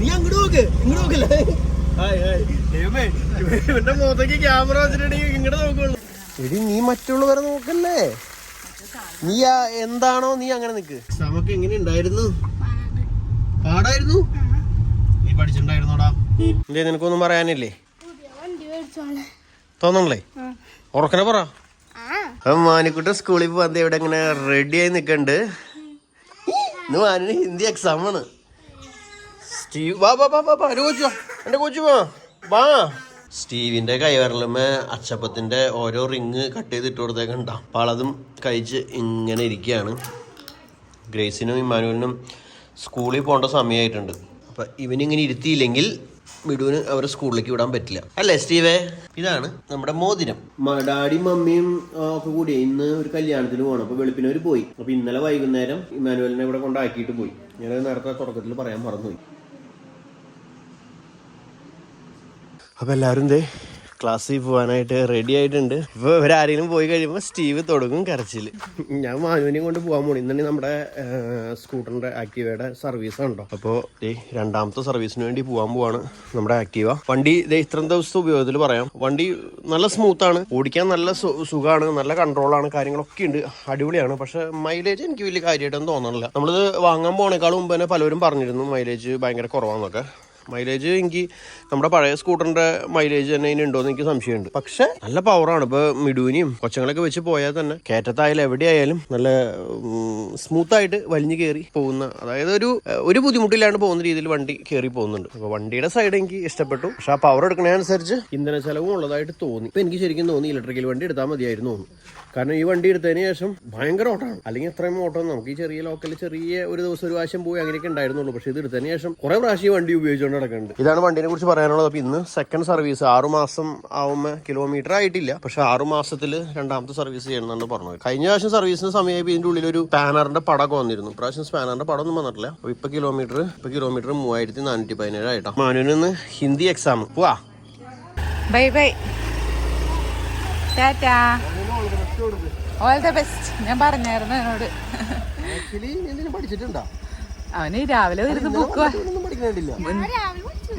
നീ അങ്ങോട്ട് നോക്ക്. ഇങ്ങോട്ട് നോക്കല്ലേ? ഇവന്റെ മുഖത്തേക്ക് ക്യാമറ വെച്ചിട്ടുണ്ടെങ്കിൽ ഇങ്ങോട്ട് നോക്കുള്ളൂ. എടി നീ മറ്റുള്ളവരെ നോക്കല്ലേ? നീ എന്താണോ നീ അങ്ങനെ നിക്ക്. നമുക്ക് എങ്ങനെ ഉണ്ടായിരുന്നു? പാടായിരുന്നു? നീ പഠിച്ചിട്ടുണ്ടായിരുന്നോടാ? എന്തേ നിനക്കൊന്നും പറയാനില്ലേ? തോന്നണല്ലേ? ഉറക്കനെ പറ. മാനിക്കുട്ടൻ മാനിക്കുട്ട സ്കൂളിൽ പോവാൻ ഇവിടെ ഇങ്ങനെ റെഡി ആയി നിക്കണ്ട്. ഇന്ന് ഹിന്ദി എക്സാം ആണ്. സ്റ്റീവ് വാ വാ വാ വാ എന്റെ കോച്ചു കോച്ചു വാ വാ. സ്റ്റീവിന്റെ കൈവരലുമേ അച്ചപ്പത്തിന്റെ ഓരോ റിങ് കട്ട് ചെയ്ത് ഇട്ട് ഉണ്ടാ അപ്പൊ അതും കഴിച്ച് ഇങ്ങനെ ഇരിക്കുകയാണ്. ഗ്രേസിനും ഇമ്മാനുവലിനും സ്കൂളിൽ പോകേണ്ട സമയമായിട്ടുണ്ട്. അപ്പൊ ഇവനിങ്ങനെ ഇരുത്തിയില്ലെങ്കിൽ മിടുവിന് അവരെ സ്കൂളിലേക്ക് വിടാൻ പറ്റില്ല. അല്ലേ സ്റ്റീവേ? ഇതാണ് നമ്മുടെ മോതിരം. ഡാഡിയും മമ്മിയും ഒക്കെ കൂടി ഇന്ന് ഒരു കല്യാണത്തിന് പോകണം. അപ്പൊ വെളുപ്പിന് അവർ പോയി. അപ്പൊ ഇന്നലെ വൈകുന്നേരം ഇമാനുവലിനെ ഇവിടെ കൊണ്ടാക്കിയിട്ട് പോയി. ഞാൻ നേരത്തെ തുടക്കത്തിൽ പറയാൻ മറന്നുപോയി. അപ്പൊ എല്ലാവരും ദേ ക്ലാസ്സിൽ പോകാനായിട്ട് റെഡി ആയിട്ടുണ്ട്. ഇപ്പൊ ഇവരാരെങ്കിലും പോയി കഴിയുമ്പോൾ സ്റ്റീവ് തുടങ്ങും കരച്ചിൽ. ഞാൻ മാനുവിനെയും കൊണ്ട് പോകാൻ പോണി. ഇന്നെ നമ്മുടെ സ്കൂട്ടറിന്റെ ആക്റ്റീവയുടെ സർവീസ് ഉണ്ടോ അപ്പോൾ ദേ രണ്ടാമത്തെ സർവീസിന് വേണ്ടി പോകാൻ പോവാണ് നമ്മുടെ ആക്റ്റീവ. വണ്ടി ഇത്രയും ദിവസത്തെ ഉപയോഗത്തിൽ പറയാം. വണ്ടി നല്ല സ്മൂത്ത് ആണ്. ഓടിക്കാൻ നല്ല സുഖമാണ് നല്ല കൺട്രോളാണ് കാര്യങ്ങളൊക്കെ ഉണ്ട്. അടിപൊളിയാണ്. പക്ഷെ മൈലേജ് എനിക്ക് വലിയ കാര്യമായിട്ടൊന്നും തോന്നണില്ല. നമ്മളിത് വാങ്ങാൻ പോണേക്കാളും മുമ്പ് തന്നെ പലരും പറഞ്ഞിരുന്നു മൈലേജ് ഭയങ്കര കുറവാന്നൊക്കെ. മൈലേജ് എനിക്ക് നമ്മുടെ പഴയ സ്കൂട്ടറിന്റെ മൈലേജ് തന്നെ ഇനി ഉണ്ടോ എന്ന് എനിക്ക് സംശയമുണ്ട്. പക്ഷെ നല്ല പവറാണ് ഇപ്പൊ മിടുവിനെയും കൊച്ചങ്ങളൊക്കെ വെച്ച് പോയാൽ തന്നെ. കയറ്റത്തായാലും എവിടെയായാലും നല്ല സ്മൂത്ത് ആയിട്ട് വലിഞ്ഞു കയറി പോകുന്ന അതായത് ഒരു ഒരു ബുദ്ധിമുട്ടില്ലാണ്ട് പോകുന്ന രീതിയിൽ വണ്ടി കയറി പോകുന്നുണ്ട്. അപ്പൊ വണ്ടിയുടെ സൈഡ് എനിക്ക് ഇഷ്ടപ്പെട്ടു. പക്ഷെ ആ പവർ എടുക്കുന്നതിനനുസരിച്ച് ഇന്ധന ചെലവും ഉള്ളതായിട്ട് തോന്നി. ഇപ്പൊ എനിക്ക് ശരിക്കും തോന്നി ഇലക്ട്രിക്കൽ വണ്ടി എടുത്താൽ മതിയായിരുന്നു തോന്നുന്നു കാരണം ഈ വണ്ടി എടുത്തതിന് ശേഷം ഭയങ്കര ഓട്ടമാണ്. അല്ലെങ്കിൽ എത്രയും ഓട്ടം നമുക്ക് ഈ ചെറിയ ലോക്കൽ ചെറിയ ഒരു ദിവസം ഒരു പ്രാവശ്യം പോയി അങ്ങനെയൊക്കെ ഉണ്ടായിരുന്നുള്ളൂ. പക്ഷേ ഇത് എടുത്തതിന് ശേഷം കുറെ പ്രാവശ്യം ഈ വണ്ടി ഉപയോഗിച്ചുകൊണ്ട് നടക്കുന്നുണ്ട്. ഇതാണ് വണ്ടിനെ കുറിച്ച് പറയാനുള്ളത്. അപ്പോൾ ഇന്ന് സെക്കൻഡ് സർവീസ് ആറു മാസം ആവുമ്പോൾ കിലോമീറ്റർ ആയിട്ടില്ല. പക്ഷെ ആറു മാസത്തിൽ രണ്ടാമത്തെ സർവീസ് ചെയ്യണമെന്നാണ് പറഞ്ഞത്. കഴിഞ്ഞ പ്രാവശ്യം സർവീസിന് സമയം ഇതിന്റെ ഉള്ളിൽ ഒരു പാനറിന്റെ പടമൊക്കെ വന്നിരുന്നു. പ്രാവശ്യം സ്പാനറിന്റെ പടം ഒന്നും വന്നിട്ടില്ല. അപ്പോൾ ഇപ്പൊ കിലോമീറ്റർ ഇപ്പൊ കിലോമീറ്റർ മൂവായിരത്തി നാനൂറ്റി പതിനേഴ് ആയിട്ടോ. മാനുവിന് ഇന്ന് ഹിന്ദി എക്സാം പോവാ. Bye bye tata all the best ഞാൻ പറഞ്ഞായിരുന്നു എന്നോട്. പഠിച്ചിട്ടുണ്ടോ? അവന് രാവിലെ ഇരുന്ന് ബുക്ക്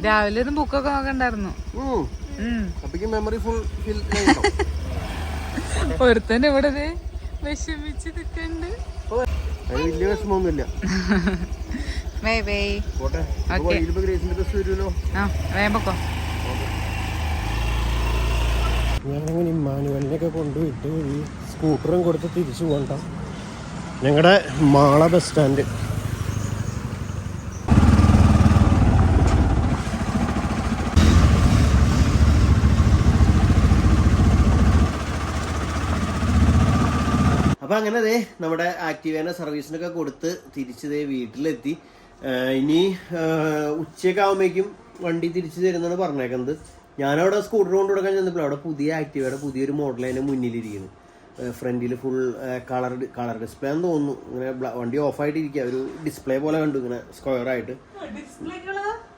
രാവിലെ ഇരുന്ന് ബുക്കൊക്കെ നോക്കണ്ടായിരുന്നു. ഉം. അപ്പേക്കും മെമ്മറി ഫുൾ ഫിൽ ഒരുത്തൻ ഇവിടെ വിഷമിച്ച് നിൽക്കണ്ട് വലിയ വിഷമമൊന്നുമില്ല. ബൈ ബൈ ഞാനങ്ങനെ മാനുവലിനൊക്കെ കൊണ്ടുപോയിട്ട് സ്കൂട്ടറും കൊടുത്ത് തിരിച്ചു പോകണ്ട. ഞങ്ങളുടെ മാള ബസ് സ്റ്റാൻഡ്. അപ്പൊ അങ്ങനെ ദേ നമ്മുടെ ആക്ടിവേന സർവീസിനൊക്കെ കൊടുത്ത് തിരിച്ചു ദേ വീട്ടിലെത്തി. ഇനി ഉച്ചയൊക്കെ ആകുമ്പോഴേക്കും വണ്ടി തിരിച്ചു തരുന്നതാണ് പറഞ്ഞേക്കുന്നത്. ഞാനവിടെ സ്കൂട്ടർ കൊണ്ട് കൊടുക്കാൻ ചെന്നപ്പോൾ അവിടെ പുതിയ ആക്റ്റീവയുടെ പുതിയൊരു അതിന്റെ മുന്നിലിരിക്കുന്നു. ഫ്രണ്ടിൽ ഫുൾ കളർ കളർ ഡിസ്പ്ലേ എന്ന് തോന്നുന്നു. ഇങ്ങനെ വണ്ടി ഓഫ് ആയിട്ടിരിക്കുക ഒരു ഡിസ്പ്ലേ പോലെ കണ്ടു ഇങ്ങനെ സ്ക്വയർ ആയിട്ട്.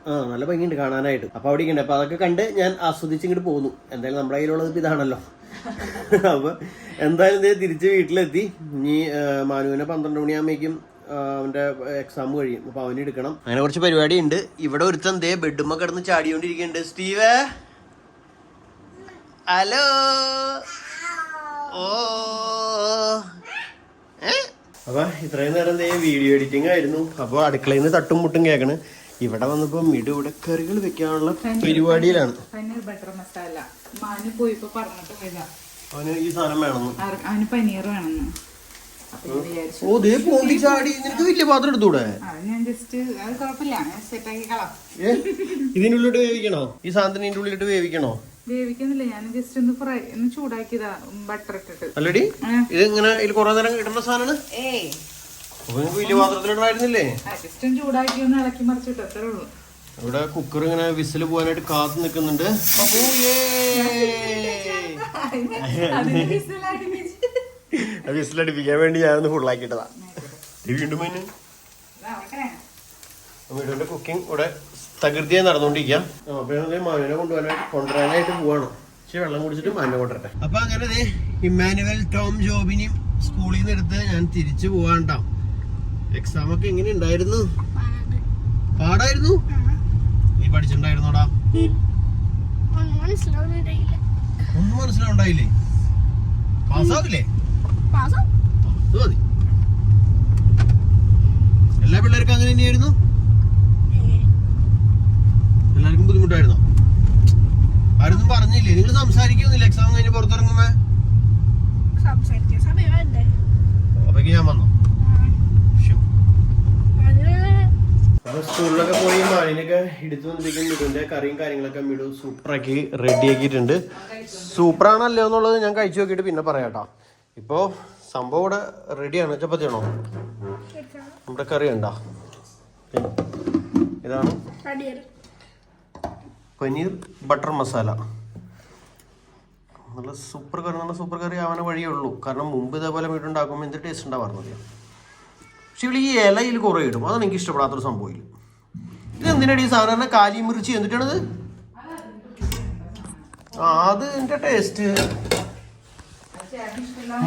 ആ നല്ല ഭംഗിയുണ്ട് കാണാനായിട്ട്. അപ്പൊ അവിടെ ഇരിക്കണ്ടേ? അപ്പൊ അതൊക്കെ കണ്ട് ഞാൻ ആസ്വദിച്ച് ഇങ്ങോട്ട് പോകുന്നു എന്തായാലും നമ്മുടെ കയ്യിലുള്ളത് ഇതാണല്ലോ. അപ്പൊ എന്തായാലും ഇതേ തിരിച്ച് വീട്ടിലെത്തി. ഇനി മാനുവിനെ പന്ത്രണ്ട് മണിയാകുമ്പോഴേക്കും അവന്റെ എക്സാം കഴിയും. അപ്പൊ അവന് എടുക്കണം. അങ്ങനെ കുറച്ച് പരിപാടി ഉണ്ട് ഇവിടെ ഒരുത്തൻ ദേ ബെഡുമ്മ കിടന്ന് ചാടിയോണ്ടിരിക്കുന്നുണ്ട് സ്റ്റീവേ? ഹലോ? ഓ? അപ്പൊ ഇത്രയും നേരം ദേ വീഡിയോ എഡിറ്റിംഗ് ആയിരുന്നു. അപ്പൊ അടുക്കളയിൽ നിന്ന് തട്ടും മുട്ടും കേക്കണ്. ഇവിടെ വന്നപ്പോ മിടു ഇവിടെ കറികൾ വെക്കാനുള്ള പരിപാടിയിലാണ്. പനീർ ബട്ടർ മസാല മാന് പോയിപ്പോ പറഞ്ഞിട്ട് പോയതാ. അവന് ഈ സാധനം വേണമെന്ന്. ആർ- അവന് പനീർ വേണമെന്ന്. ഓ ദേ പോണ്ടി ചാടി. നിനക്ക് വലിയ പാത്രം എടുത്തൂടെ? ഇതിനുള്ളിട്ട് വേവിക്കണോ? ഈ സാധനത്തിന് ഇതിന്റെ ഉള്ളിലിട്ട് വേവിക്കണോ? വേവിക്കുന്നില്ല. ഞാൻ ജസ്റ്റ് ഒന്ന് ഫ്രൈ ഒന്ന് ചൂടാക്കിയതാ ബട്ടർ ഇട്ടിട്ട് അല്ലടി ഇത് ഇങ്ങനെ ഇതിൽ കുറെ നേരം കിട്ടുന്ന സാധനമാണ് ഏയ്. അപ്പൊ നിനക്ക് വലിയ പാത്രത്തിലിട്ടായിരുന്നില്ലേ ജസ്റ്റ് ഒന്ന് ചൂടാക്കി ഒന്ന് ഇളക്കി മറിച്ചിട്ട് അത്രേ ഉള്ളൂ. ഇവിടെ കുക്കർ ഇങ്ങനെ വിസിൽ പോകാനായിട്ട് കാത്തു നിൽക്കുന്നുണ്ട്. വിസിലടിപ്പിക്കാൻ വേണ്ടി ഞാനൊന്ന് ഫുള്ളാക്കിയിട്ടതാ ഇത് വീണ്ടും? വീടിന്റെ കുക്കിംഗ് ഇവിടെ തകൃതിയായി നടന്നുകൊണ്ടിരിക്കാം. അപ്പൊ മാനുവിനെ കൊണ്ടുപോകാനായിട്ട് കൊണ്ടുവരാനായിട്ട് പോവാണ്. പക്ഷെ വെള്ളം കുടിച്ചിട്ട് മാനുവിനെ കൊണ്ടുവരട്ടെ. അപ്പൊ അങ്ങനെ ദേ ഇമ്മാനുവൽ ടോം ജോബിനെയും സ്കൂളിൽ നിന്ന് എടുത്ത് ഞാൻ തിരിച്ചു പോവാണ്ടാ. എക്സാം ഒക്കെ എങ്ങനെ ഉണ്ടായിരുന്നു? പാടായിരുന്നു? നീ പഠിച്ചിട്ടുണ്ടായിരുന്നോടാ? ഒന്നും മനസ്സിലാവുണ്ടായില്ലേ? പാസ്സാവില്ലേ എല്ലാ പിള്ളേർക്കും അങ്ങനെ തന്നെയായിരുന്നു? എല്ലാവർക്കും ബുദ്ധിമുട്ടായിരുന്നോ? ആരൊന്നും പറഞ്ഞില്ലേ? നിങ്ങൾ സംസാരിക്കുന്നില്ല എക്സാം കഴിഞ്ഞ് പുറത്തിറങ്ങുമ്പോ? അപ്പൊക്ക് ഞാൻ വന്നു? സ്കൂളിലൊക്കെ പോയി മാലിനൊക്കെ എടുത്തു വന്നിരിക്കും മിടുവിന്റെ കറിയും കാര്യങ്ങളൊക്കെ മിടു സൂപ്പറാക്കി റെഡി ആക്കിയിട്ടുണ്ട്. സൂപ്പറാണല്ലോ എന്നുള്ളത് ഞാൻ കഴിച്ചു നോക്കിയിട്ട് പിന്നെ പറയാട്ടോ. ഇപ്പോ സംഭവം ഇവിടെ റെഡിയാണ് ചപ്പാത്തിയാണോ? നമ്മുടെ കറി ഉണ്ടോ? ഇതാണ്. പനീർ ബട്ടർ മസാല. നല്ല സൂപ്പർ കറി നല്ല സൂപ്പർ കറി ആവാനേ വഴിയേ ഉള്ളൂ. കാരണം മുമ്പ് ഇതേപോലെ വീട്ടുണ്ടാക്കുമ്പോൾ എന്ത് ടേസ്റ്റ് ഉണ്ടാവാറുന്നില്ല പക്ഷെ ഇവിടെ ഈ ഇലയിൽ കുറേ ഇടും. അതാണ് എനിക്ക് ഇഷ്ടപ്പെടാത്തൊരു സംഭവം ഇതിൽ ഇത് എന്തിനാണ് ഈ സാധാരണ കാലി മിർച്ചി എന്നിട്ടാണിത്? ആ അത് എന്റെ ടേസ്റ്റ്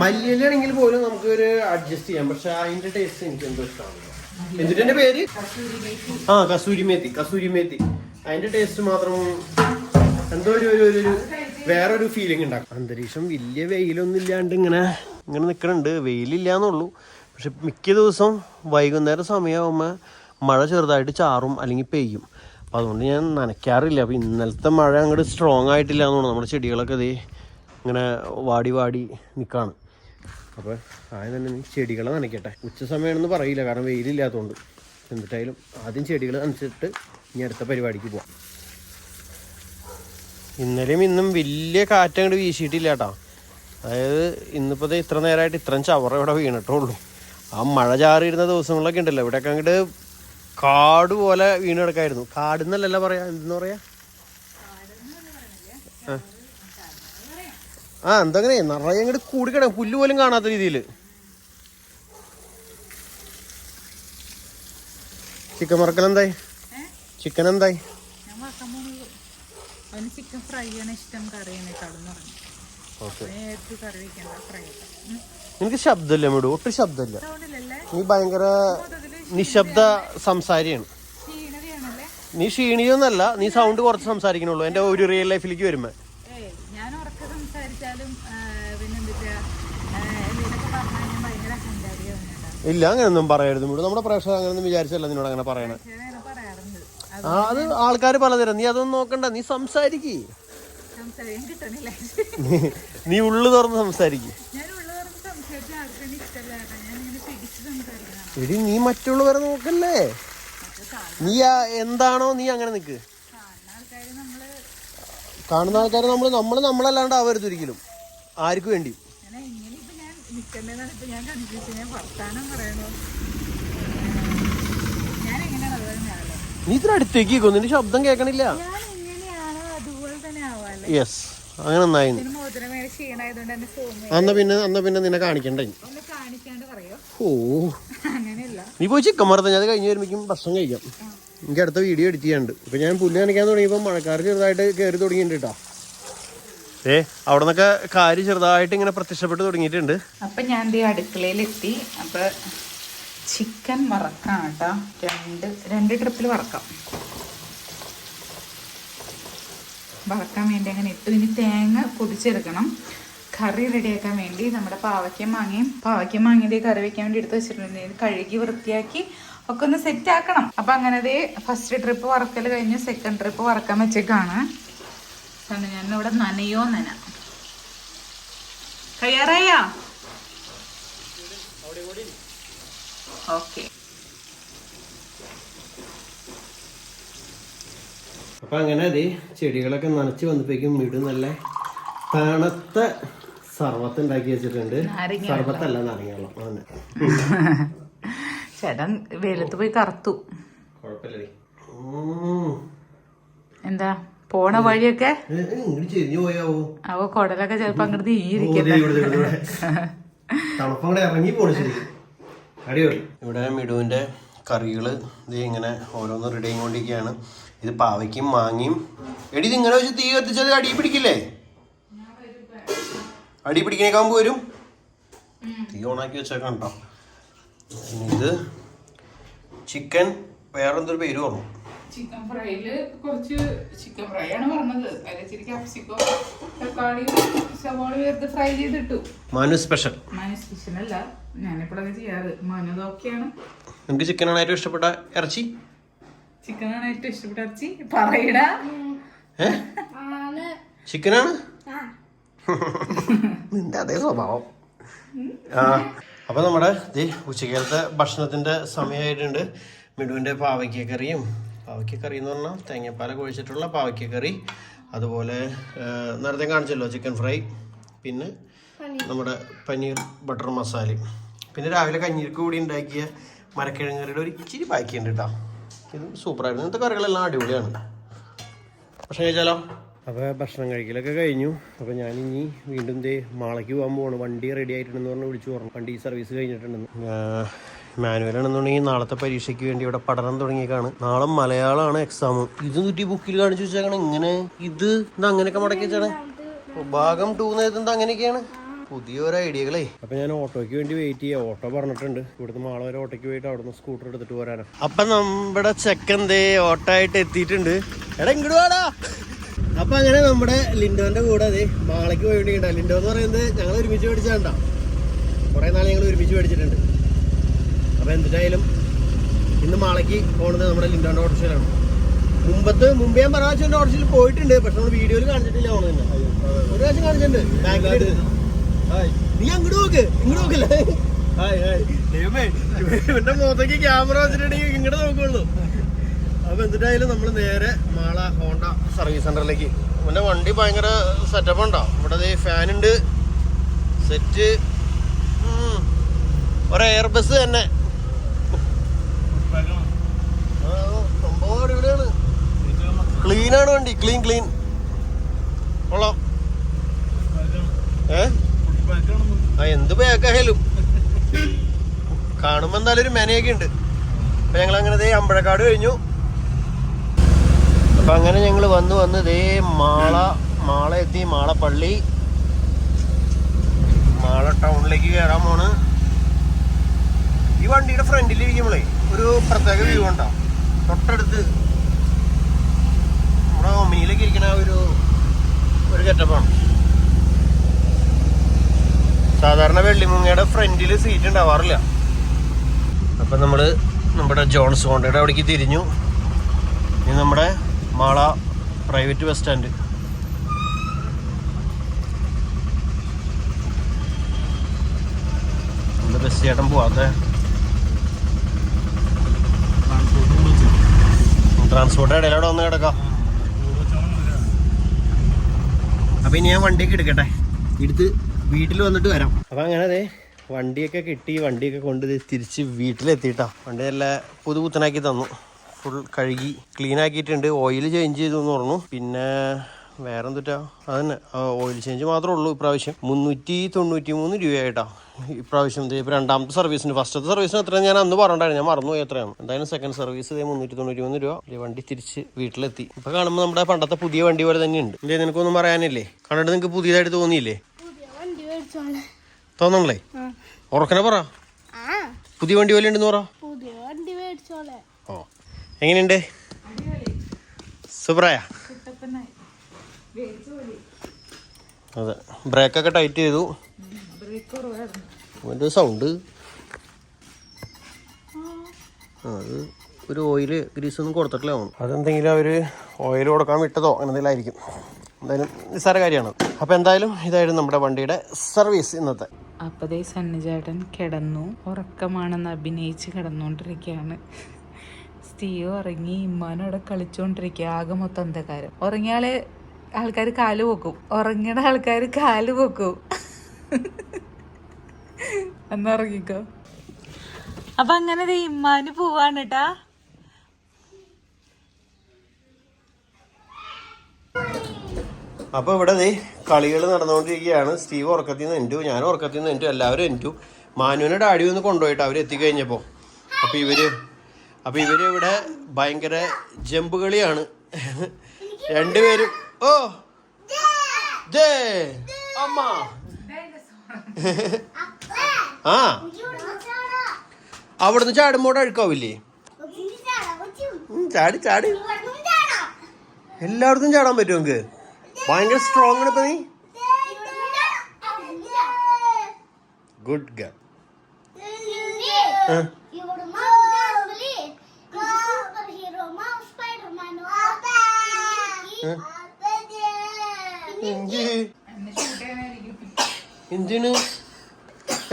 മല്ലിയിലാണെങ്കിൽ പോലും നമുക്ക് ഒരു അഡ്ജസ്റ്റ് ചെയ്യാം. പക്ഷെ അതിന്റെ ടേസ്റ്റ് എനിക്ക് എന്തോ ഇഷ്ടമാണ്. എന്നിട്ട് എന്റെ പേര്? ആ കസൂരി മേത്തി കസൂരി മേത്തി. അതിന്റെ ടേസ്റ്റ് മാത്രം എന്തോ ഒരു ഒരു വേറൊരു ഫീലിംഗ് ഉണ്ടാക്കും. അന്തരീക്ഷം വലിയ വെയിലൊന്നും ഇല്ലാണ്ട് ഇങ്ങനെ ഇങ്ങനെ നിൽക്കണുണ്ട് വെയിലില്ല എന്നുള്ളൂ പക്ഷെ മിക്ക ദിവസവും വൈകുന്നേരം സമയമാകുമ്പോൾ മഴ ചെറുതായിട്ട് ചാറും അല്ലെങ്കിൽ പെയ്യും. അപ്പോൾ അതുകൊണ്ട് ഞാൻ നനയ്ക്കാറില്ല. അപ്പോൾ ഇന്നലത്തെ മഴ അങ്ങോട്ട് സ്ട്രോങ് ആയിട്ടില്ല എന്ന് തോന്നുന്നു നമ്മുടെ ചെടികളൊക്കെ ദേ ഇങ്ങനെ വാടി വാടി നിൽക്കുകയാണ് അപ്പോൾ ആദ്യം തന്നെ ചെടികളെ നനയ്ക്കട്ടെ. ഉച്ച സമയമാണെന്ന് പറയില്ല. കാരണം വെയിലില്ലാത്തതുകൊണ്ട് എന്നിട്ടായാലും ആദ്യം ചെടികൾ നനച്ചിട്ട് ഇനി അടുത്ത പരിപാടിക്ക് പോവാം. ഇന്നലെയും ഇന്നും വലിയ കാറ്റ് അങ്ങോട്ട് വീശിയിട്ടില്ല കേട്ടോ. അതായത് ഇന്നിപ്പോൾ ഇത്ര നേരമായിട്ട് ഇത്രയും ചവറ ഇവിടെ വീണിട്ടുള്ളൂ ആ മഴ ചാറിയിരുന്ന ദിവസങ്ങളൊക്കെ ഉണ്ടല്ലോ. ഇവിടെയൊക്കെ അങ്ങോട്ട് കാട് പോലെ വീണ് കിടക്കായിരുന്നു. കാട് എന്നല്ലല്ലോ പറയാ? എന്തെന്ന് പറയാ? ആ. എന്തങ്ങനെ? നിറയെ അങ്ങോട്ട് കൂടിക്കിട പുല്ല് പോലും കാണാത്ത രീതിയിൽ ചിക്കൻ മറക്കൽ എന്തായി? ചിക്കൻ എന്തായി? അവന് ചിക്കൻ ഫ്രൈ ആണ് ഇഷ്ടം കറിയാണ് നിനക്ക് ശബ്ദമില്ല മേഡു ഒട്ടും ശബ്ദമില്ല. നീ ഭയങ്കര നിശബ്ദ സംസാരിയാണ്. നീ ക്ഷീണിയൊന്നല്ല നീ സൗണ്ട് കുറച്ച് സംസാരിക്കണുള്ളൂ എന്റെ ഒരു റിയൽ ലൈഫിലേക്ക് വരുമ്പോ. ഇല്ല അങ്ങനെയൊന്നും പറയരുത് മേഡം നമ്മുടെ പ്രേക്ഷകർ അങ്ങനെയൊന്നും വിചാരിച്ചല്ല നിന്നോട് അങ്ങനെ പറയണേ. അത് ആ അത് ആൾക്കാർ പലതരം. നീ അതൊന്നും നോക്കണ്ട. നീ സംസാരിക്ക. നീ ഉള്ളു തുറന്ന് സംസാരിക്ക. എടി നീ മറ്റുള്ളവരെ നോക്കല്ലേ? നീ എന്താണോ നീ അങ്ങനെ നിക്ക്. കാണുന്ന ആൾക്കാർ നമ്മൾ നമ്മൾ നമ്മൾ നമ്മളല്ലാണ്ട് ആവരുത് ഒരിക്കലും. ആർക്കു വേണ്ടി? ഞാൻ ഇപ്പൊ ഞാൻ നിൽക്കേണ്ടതെന്നാണ് ഇപ്പൊ ഞാൻ കൺഫ്യൂസ് ഞാൻ വർത്താനം പറയണോ ഞാൻ എങ്ങനെയാണ് അതുപോലെ ആവല്ലേ നീ ഇത്ര അടുത്തേക്ക് നിന്റെ ശബ്ദം കേൾക്കണില്ല. യെസ് അങ്ങനെ നന്നായി. അന്ന പിന്നെ അന്ന പിന്നെ നിന്നെ കാണിക്കണ്ടേ? ഓ. നീ പോയി ചിക്കൻ മറത്ത ഞാൻ അത് കഴിഞ്ഞ് വരുമ്പോഴേക്കും ഭക്ഷണം കഴിക്കാം. എനിക്ക് അടുത്ത വീഡിയോ എഡിറ്റ് ചെയ്യാണ്ട് ഇപ്പൊ ഞാൻ പുല്ല് നനയ്ക്കാൻ തുടങ്ങിയപ്പോൾ മഴക്കാർ ചെറുതായിട്ട് കയറി തുടങ്ങിയിട്ടുണ്ട് കേട്ടോ ഏ അവിടെ നിന്നൊക്കെ കാര്യം ചെറുതായിട്ട് ഇങ്ങനെ പ്രത്യക്ഷപ്പെട്ട് തുടങ്ങിയിട്ടുണ്ട്. അപ്പൊ ഞാൻ അടുക്കളയിലെത്തി. അപ്പൊ ചിക്കൻ വറക്കാം കേട്ടോ. രണ്ട് രണ്ട് ട്രിപ്പിൽ വറക്കാം. വറക്കാൻ വേണ്ടി അങ്ങനെ ഇട്ടു. ഇനി തേങ്ങ പൊതിച്ചെടുക്കണം. കറി റെഡിയാക്കാൻ വേണ്ടി നമ്മുടെ പാവയ്ക്കും മാങ്ങയും പാവയ്ക്കും മാങ്ങയുടെ കറി വെക്കാൻ വേണ്ടി എടുത്ത് വെച്ചിട്ടുണ്ട്. കഴുകി വൃത്തിയാക്കി ഒക്കെ ഒന്ന് സെറ്റ് ആക്കണം. അപ്പൊ അങ്ങനെ ഫസ്റ്റ് ട്രിപ്പ് വറക്കൽ കഴിഞ്ഞ്. സെക്കൻഡ് ട്രിപ്പ് വറക്കാൻ വെച്ചേക്കാണ്. ഞാനിവിടെ നനയോ നന. കഴിയാറായാ ഓക്കെ. അപ്പൊ അങ്ങനെ അതെ ചെടികളൊക്കെ നനച്ച് വന്നപ്പോഴേക്കും വീട് നല്ല തണുത്ത സർവത്ത് ഉണ്ടാക്കി വെച്ചിട്ടുണ്ട്. സർവത്തല്ല നാരങ്ങ അങ്ങനെ ചേട്ടൻ വെയിലത്ത് പോയി കറുത്തു. എന്താ? പോണ വഴിയൊക്കെ? അപ്പൊ കൊടലൊക്കെ പോയാവോ അവ കൊടലൊക്കെ ചിലപ്പോ അങ്ങോട്ട് ഓ, ഈരിക്കും ദേ ഇവിടെ, ദേ ഇവിടെ, ദേ ഇവിടെ. തണുപ്പം കൂടെ ഇറങ്ങി പോണു ശരി. ഇവിടെ മിടുവിന്റെ കറികൾ ഇത് ഇങ്ങനെ ഓരോന്ന് റെഡി ആയിക്കൊണ്ടിരിക്കുകയാണ്. ഇത് പാവയ്ക്കും മാങ്ങയും. എടി ഇത് ഇങ്ങനെ വെച്ച് തീ കത്തിച്ചത് അടി പിടിക്കില്ലേ? അടി പിടിക്കണേക്കാൻ വരും. തീ ഓണാക്കി വെച്ചേക്കാം കേട്ടോ. ഇത് ചിക്കൻ വേറെന്തൊരു പേര് പറഞ്ഞു? ചിക്കൻ ഫ്രൈയിൽ കുറച്ച് ചിക്കൻ ഫ്രൈ ആണ് പറഞ്ഞത്. അതിൽ ഇച്ചിരി ക്യാപ്സിക്കോ തക്കാളി സവാള വെറുതെ ഫ്രൈ ചെയ്തിട്ടു. മനു സ്പെഷ്യൽ മനു സ്പെഷ്യൽ അല്ല. ഞാനിപ്പോൾ അങ്ങനെ ചെയ്യാറ്. മനു ഇതൊക്കെയാണ് നിങ്ങൾക്ക് ചിക്കനാണ് ഏറ്റവും ഇഷ്ടപ്പെട്ട ഇറച്ചി? ചിക്കനാണ് ഏറ്റവും ഇഷ്ടപ്പെട്ട ഇറച്ചി. പറയടാ. ആണ്. ചിക്കനാണ് നിന്റെ അതേ സ്വഭാവം. അപ്പൊ നമ്മുടെ ഉച്ചക്കാലത്തെ ഉച്ചക്കലത്തെ ഭക്ഷണത്തിന്റെ സമയമായിട്ടുണ്ട് മിടുവിന്റെ പാവയ്ക്കക്കറിയും പാവയ്ക്കക്കറി എന്ന് പറഞ്ഞാൽ തേങ്ങാപ്പാല കുഴിച്ചിട്ടുള്ള പാവയ്ക്കക്കറി. അതുപോലെ നേരത്തെ കാണിച്ചല്ലോ ചിക്കൻ ഫ്രൈ പിന്നെ നമ്മുടെ പനീർ ബട്ടർ മസാലയും. പിന്നെ രാവിലെ കഞ്ഞിക്ക് കൂടി ഉണ്ടാക്കിയ മരക്കിഴങ്ങ് കറിയുടെ ഒരു ഇച്ചിരി ബാക്കിയുണ്ട് കേട്ടോ ഇത് സൂപ്പറായിരുന്നു ഇന്നത്തെ കറികളെല്ലാം അടിപൊളിയാണ്. ഭക്ഷണം കഴിച്ചാലോ? അപ്പോൾ ഭക്ഷണം കഴിക്കലൊക്കെ കഴിഞ്ഞു. അപ്പോൾ ഞാനിനി വീണ്ടും ദേ മാളയ്ക്ക് പോകാൻ പോകണം വണ്ടി റെഡി ആയിട്ടുണ്ടെന്ന് പറഞ്ഞ് വിളിച്ചു പറഞ്ഞു. വണ്ടി സർവീസ് കഴിഞ്ഞിട്ടുണ്ടെന്ന്. മാനുവലാണെന്നുണ്ടെങ്കിൽ നാളത്തെ പരീക്ഷയ്ക്ക് വേണ്ടി ഇവിടെ പഠനം തുടങ്ങിയേക്കാണ്. നാളെ മലയാളമാണ് എക്സാം ഇത് നൂറ്റി ബുക്കിൽ കാണിച്ചു വെച്ചേക്കണം. ഇങ്ങനെ ഇത് അങ്ങനെയൊക്കെ മടക്കി വെച്ചാണ്. ഭാഗം ടൂ നേരത്തെ അങ്ങനെയൊക്കെയാണ്. പുതിയൊരു ഐഡിയകളേ. അപ്പൊ ഞാൻ ഓട്ടോയ്ക്ക് വേണ്ടി വെയിറ്റ് ചെയ്യാം. ഓട്ടോ പറഞ്ഞിട്ടുണ്ട്. ഇവിടുന്ന് മാള വരെ ഓട്ടോയ്ക്ക് പോയിട്ട് അവിടുന്ന് സ്കൂട്ടർ എടുത്തിട്ട് പോരാനാ അപ്പൊ നമ്മുടെ ചെക്കന്തേ ഓട്ടോ ആയിട്ട് എത്തിയിട്ടുണ്ട്. എടാ ഇങ്ങോട്ട് വാടാ. അപ്പൊ അങ്ങനെ നമ്മുടെ ലിൻഡോന്റെ കൂടെ അതെ മാളയ്ക്ക് പോയിട്ടുണ്ട് ലിൻഡോ എന്ന് പറയുന്നത് ഞങ്ങൾ ഒരുമിച്ച് മേടിച്ചാണ്ടാ കുറെ നാൾ ഞങ്ങൾ ഒരുമിച്ച് മേടിച്ചിട്ടുണ്ട് അപ്പൊ എന്തായാലും ഇന്ന് മാളയ്ക്ക് പോകുന്നത് നമ്മുടെ ലിൻഡോന്റെ ഓട്ടോറിക്ഷയിലാണ്. മുമ്പത്ത് മുമ്പ് ഞാൻ പ്രാവശ്യം ഓട്ടോറിക്ഷയിൽ പോയിട്ടുണ്ട് പക്ഷെ നമ്മൾ വീഡിയോയിൽ കാണിച്ചിട്ടില്ല ഓണം തന്നെ. ഒരു പ്രാവശ്യം കാണിച്ചിട്ടുണ്ട്. ബാക്കിൽ നീ അങ്ങോട്ട് നോക്ക് ഇങ്ങോട്ട് നോക്കില്ല ഇവന്റെ മുഖത്തേക്ക് ക്യാമറ വെച്ചിട്ടുണ്ടെങ്കിൽ ഇങ്ങോട്ട് നോക്കുള്ളൂ. അപ്പൊ എന്നിട്ടായാലും നമ്മൾ നേരെ മാള ഹോണ്ട സർവീസ് സെന്ററിലേക്ക് ഇവന്റെ വണ്ടി ഭയങ്കര സെറ്റപ്പ് ഉണ്ടോ? ഇവിടെ ഫാൻ ഉണ്ട്. സെറ്റ് ഒരു എയർ ബസ് തന്നെ ആ, സംഭവം അടിപൊളിയാണ് ക്ലീൻ ആണ് വണ്ടി ക്ലീൻ ക്ലീൻ. കൊള്ളാം. ഏ? ആ എന്ത് ബാക്കായാലും കാണുമ്പോ എന്തായാലും ഒരു മെനയൊക്കെ ഉണ്ട്. അപ്പൊ ഞങ്ങൾ അങ്ങനെ ദേ അമ്പഴക്കാട് കഴിഞ്ഞു. അപ്പൊ അങ്ങനെ ഞങ്ങൾ വന്ന് വന്ന് ദേ മാള മാള എത്തി മാള മാള ടൗണിലേക്ക് കയറാൻ പോണ്. ഈ വണ്ടിയുടെ ഫ്രണ്ടിൽ ഇരിക്കുമ്പോഴേ ഒരു പ്രത്യേക വ്യൂ ഉണ്ടോ തൊട്ടടുത്ത് ആ ഒരു ഒരു ഗെറ്റപ്പാണ് സാധാരണ വെള്ളിമുങ്ങയുടെ ഫ്രണ്ടിൽ സീറ്റ് ഉണ്ടാവാറില്ല. അപ്പം നമ്മൾ നമ്മുടെ ജോൺസ് ഹോണ്ടയുടെ അവിടേക്ക് തിരിഞ്ഞു. ഇനി നമ്മുടെ മാള പ്രൈവറ്റ് ബസ് സ്റ്റാൻഡ് നമ്മുടെ ബസ് ചേട്ടൻ പോവാത്ത ട്രാൻസ്പോർട്ട് ഇടയിലൂടെ വന്ന് കിടക്കാം. അപ്പൊ ഇനി ഞാൻ വണ്ടിയൊക്കെ എടുക്കട്ടെ. എടുത്ത് വീട്ടിൽ വന്നിട്ട് വരാം. അപ്പൊ അങ്ങനെ അതെ വണ്ടിയൊക്കെ കിട്ടി വണ്ടിയൊക്കെ കൊണ്ട് തിരിച്ച് വീട്ടിലെത്തിയിട്ടാ വണ്ടി നല്ല പുതുപുത്തനാക്കി തന്നു. ഫുൾ കഴുകി ക്ലീൻ ആക്കിയിട്ടുണ്ട്. ഓയിൽ ചേഞ്ച് ചെയ്തു എന്ന് പറഞ്ഞു. പിന്നെ വേറെ എന്തുറ്റാ അതന്നെ ഓയിൽ ചേഞ്ച് മാത്രമേ ഉള്ളൂ ഇപ്രാവശ്യം. മുന്നൂറ്റി തൊണ്ണൂറ്റി മൂന്ന് രൂപയായിട്ടാ. ഇപ്രാവശ്യം ഇപ്പം രണ്ടാമത്തെ സർവീസിന് ഫസ്റ്റത്തെ സർവീസിന് എത്ര ഞാൻ അന്ന് പറഞ്ഞിട്ടുണ്ടായിരുന്നു. ഞാൻ മറന്നുപോയി എത്രയാണ് എന്തായാലും സെക്കൻഡ് സർവീസ് ഇതേ മുന്നൂറ്റി തൊണ്ണൂറ്റി മൂന്ന് രൂപ വണ്ടി തിരിച്ച് വീട്ടിലെത്തി. ഇപ്പം കാണുമ്പോൾ നമ്മുടെ പണ്ടത്തെ പുതിയ വണ്ടി പോലെ തന്നെയുണ്ട്. ഇല്ലേ നിനക്കൊന്നും പറയാനില്ലേ? കണ്ടിട്ട് നിങ്ങൾക്ക് പുതിയതായിട്ട് തോന്നിയില്ലേ? തോന്നണല്ലേ? ഉറക്കനെ പറ. പുതിയ വണ്ടി പോലെ ഉണ്ടെന്ന് പറ. ഓ. എങ്ങനെയുണ്ട്? സൂപ്പറായ അതെ. ബ്രേക്കൊക്കെ ടൈറ്റ് ചെയ്തു. അവന്റെ സൗണ്ട്. അത് ഒരു ഓയിൽ ഗ്രീസ് ഒന്നും കൊടുത്തിട്ടില്ല അതെന്തെങ്കിലും അവർ ഓയിൽ കൊടുക്കാൻ വിട്ടതോ എന്തെങ്കിലും ആയിരിക്കും. എന്തായാലും നിസ്സാര കാര്യമാണ്. അപ്പോൾ എന്തായാലും ഇതായിരുന്നു നമ്മുടെ വണ്ടിയുടെ സർവീസ് ഇന്നത്തെ. അപ്പതേ സണ്ണിചേട്ടൻ കിടന്നു. ഉറക്കമാണെന്ന് അഭിനയിച്ച് കിടന്നുകൊണ്ടിരിക്കുകയാണ് സ്റ്റീവ് ഉറങ്ങി ഇമ്മാനോടെ കളിച്ചുകൊണ്ടിരിക്കുക ആകെ മൊത്തം അന്ധകാരം. ഉറങ്ങിയാൾ ആൾക്കാർ കാൽ പൊക്കും. ഉറങ്ങണ ആൾക്കാർ കാൽ പൊക്കും. എന്നാ ഉറങ്ങിക്കോ. അപ്പൊ അങ്ങനെ ഇമ്മാന് പോവാണ് കേട്ടാ അപ്പൊ ഇവിടെ ദേ കളികൾ നടന്നുകൊണ്ടിരിക്കുകയാണ് സ്റ്റീവ് ഉറക്കത്തിൽ നിന്ന് എന്റു ഞാൻ ഉറക്കത്തിൽ നിന്ന് എന്റു എല്ലാവരും എന്റു മാനുവിനെ ഡാഡി ഒന്ന് കൊണ്ടുപോയിട്ട് അവർ എത്തിക്കഴിഞ്ഞപ്പോൾ അപ്പോൾ ഇവർ അപ്പോൾ ഇവർ ഇവിടെ ഭയങ്കര ജമ്പ് കളിയാണ്. രണ്ടുപേരും ഓ. ദേ. അമ്മ. ആ. അവിടുന്ന് ചാടുമ്പോൾ അഴുക്കാവില്ലേ? ചാടി ചാടി. എല്ലായിടത്തും ചാടാൻ പറ്റും നമുക്ക് ഭയങ്കര സ്ട്രോങ് ആണ് ഇപ്പൊ നീ. ഗുഡ് ഗേൾ എന്തിന്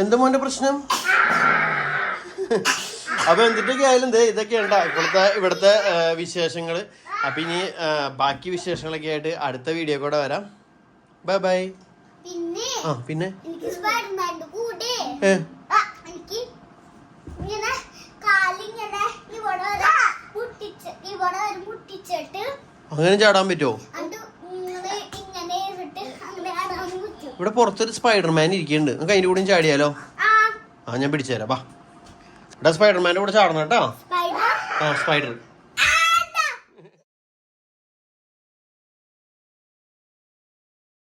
എന്താ മോന്റെ പ്രശ്നം? അപ്പൊ എന്തിട്ടൊക്കെ ആയാലും ഇതൊക്കെ ഉണ്ടാ ഇവിടുത്തെ ഇവിടുത്തെ വിശേഷങ്ങൾ വിശേഷങ്ങൾ. അപ്പൊ ഇനി ബാക്കി വിശേഷങ്ങളൊക്കെ ആയിട്ട് അടുത്ത വീഡിയോ കൂടെ വരാം. Bye bye. പിന്നെ ആ പിന്നെ? ഏ? അങ്ങനെ ചാടാൻ പറ്റുമോ അത് ഇങ്ങനെ ഇങ്ങനെ ഇട്ടിട്ട് അങ്ങനെ ആടാൻ പറ്റും ഇവിടെ പുറത്തൊരു സ്പൈഡർമാൻ ഇരിക്കുന്നുണ്ട്. നമുക്ക് അതിന്റെ കൂടെയും ചാടിയാലോ? ആ. ഞാൻ പിടിച്ചു തരാം ബാ ഇവിടെ സ്പൈഡർമാന്റെ കൂടെ ചാടണം കേട്ടോ. ആ സ്പൈഡർ